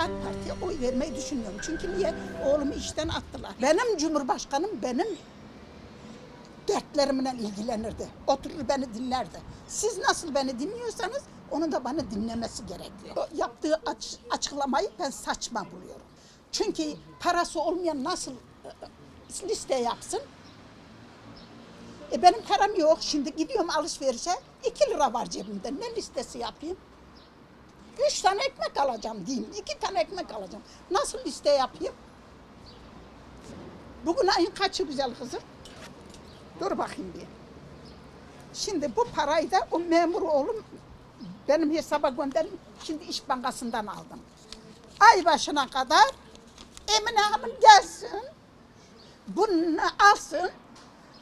AK Parti'ye oy vermeyi düşünmüyorum. Çünkü niye? Oğlumu işten attılar. Benim Cumhurbaşkanım benim dertlerimle ilgilenirdi. Oturur beni dinlerdi. Siz nasıl beni dinliyorsanız onun da bana dinlemesi gerekiyor. O yaptığı aç- açıklamayı ben saçma buluyorum. Çünkü parası olmayan nasıl e, liste yapsın? E benim param yok. Şimdi gidiyorum alışverişe. 2 lira var cebimde. Ne listesi yapayım? Üç tane ekmek alacağım diyeyim. iki tane ekmek alacağım. Nasıl liste yapayım? Bugün ayın kaçı güzel kızım? Dur bakayım bir. Şimdi bu parayı da o memur oğlum benim hesaba gönderin. Şimdi İş Bankası'ndan aldım. Ay başına kadar Emine Hanım gelsin. Bunu alsın.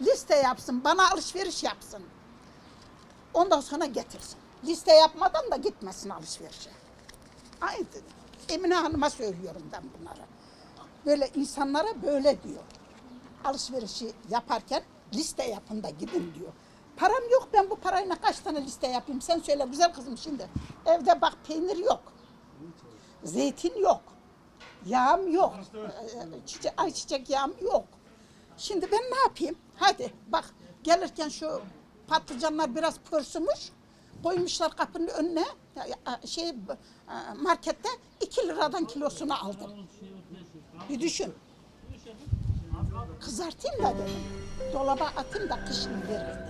Liste yapsın. Bana alışveriş yapsın. Ondan sonra getirsin. Liste yapmadan da gitmesin alışverişe. Aynı. Emine Hanım'a söylüyorum ben bunları. Böyle insanlara böyle diyor. Alışverişi yaparken liste yapın da gidin diyor. Param yok ben bu parayla kaç tane liste yapayım sen söyle güzel kızım şimdi. Evde bak peynir yok. Zeytin yok. Yağım yok. Çiçek, ayçiçek yağım yok. Şimdi ben ne yapayım? Hadi bak gelirken şu patlıcanlar biraz pörsümüş. Koymuşlar kapının önüne şey markette 2 liradan kilosunu aldım. Bir düşün. Kızartayım da dedim. Dolaba atayım da kışın veririm.